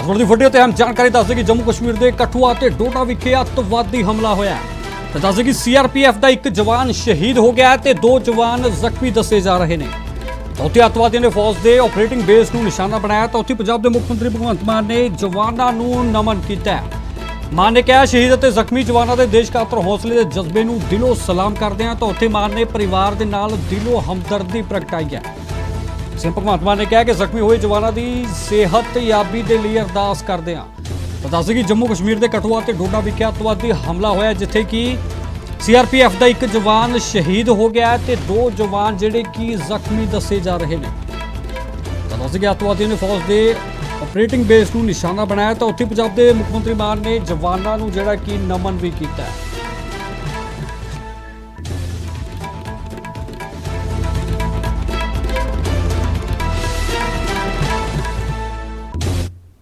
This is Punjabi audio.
ਅਸਲ ਦੀ ਵੀਡੀਓ ਤੇ ਹਮ ਜਾਣਕਾਰੀ ਦੱਸਦੇ ਕਿ ਜੰਮੂ ਕਸ਼ਮੀਰ ਦੇ ਕਠੂਆ ਤੇ ਡੋਡਾ ਵਿਖੇ ਅੱਤਵਾਦੀ ਹਮਲਾ ਹੋਇਆ ਹੈ। ਤੇ ਦੱਸਦੇ ਕਿ ਸੀਆਰਪੀਐਫ ਦਾ ਇੱਕ ਜਵਾਨ ਸ਼ਹੀਦ ਹੋ ਗਿਆ ਹੈ ਤੇ ਦੋ ਜਵਾਨ ਜ਼ਖਮੀ ਦੱਸੇ ਜਾ ਰਹੇ ਨੇ। ਉੱਥੇ ਅੱਤਵਾਦੀਆਂ ਨੇ ਫੌਜ ਦੇ ਆਪਰੇਟਿੰਗ ਬੇਸ ਨੂੰ ਨਿਸ਼ਾਨਾ ਬਣਾਇਆ ਤਾਂ ਉੱਥੇ ਪੰਜਾਬ ਦੇ ਮੁੱਖ ਮੰਤਰੀ ਭਗਵੰਤ ਮਾਨ ਨੇ ਜਵਾਨਾਂ ਨੂੰ ਨਮਨ ਕੀਤਾ ਮਾਨ ਨੇ ਕਿਹਾ, ਸ਼ਹੀਦ ਅਤੇ ਜ਼ਖਮੀ ਜਵਾਨਾਂ ਦੇ ਦੇਸ਼ ਖਾਤਰ ਹੌਸਲੇ ਦੇ ਜਜ਼ਬੇ ਨੂੰ ਦਿਲੋਂ ਸਲਾਮ ਕਰਦੇ ਹਾਂ ਤਾਂ ਉੱਥੇ ਮਾਨ ਨੇ ਪਰਿਵਾਰ ਦੇ ਨਾਲ ਦਿਲੋਂ ਹਮਦਰਦੀ ਪ੍ਰਗਟਾਈ ਹੈ। ਸਿੰਘ ਭਗਵੰਤ ਮਾਨ ਨੇ ਕਿਹਾ ਕਿ ਜ਼ਖਮੀ ਹੋਏ ਜਵਾਨਾਂ ਦੀ ਸਿਹਤ ਯਾਬੀ ਦੇ ਲਈ ਅਰਦਾਸ ਕਰਦੇ ਹਾਂ। ਤਾਂ ਦੱਸ ਕਿ ਜੰਮੂ ਕਸ਼ਮੀਰ ਦੇ ਕਠੂਆ ਤੇ ਡੋਡਾ ਵਿਖੇ ਅੱਤਵਾਦੀ ਹਮਲਾ ਹੋਇਆ, ਜਿੱਥੇ ਕਿ ਸੀਆਰਪੀਐਫ ਦਾ ਇੱਕ ਜਵਾਨ ਸ਼ਹੀਦ ਹੋ ਗਿਆ ਹੈ ਤੇ ਦੋ ਜਵਾਨ ਜਿਹੜੇ ਕਿ ਜ਼ਖਮੀ ਦੱਸੇ ਜਾ ਰਹੇ ਨੇ। ਤਾਂ ਦੱਸ ਕਿ ਅੱਤਵਾਦੀਆਂ ਨੇ ਫੌਜ ਦੇ ਆਪਰੇਟਿੰਗ ਬੇਸ ਨੂੰ ਨਿਸ਼ਾਨਾ ਬਣਾਇਆ, ਤਾਂ ਉੱਥੇ ਪੰਜਾਬ ਦੇ ਮੁੱਖ ਮੰਤਰੀ ਮਾਨ ਨੇ ਜਵਾਨਾਂ ਨੂੰ ਜਿਹੜਾ ਕਿ ਨਮਨ ਵੀ ਕੀਤਾ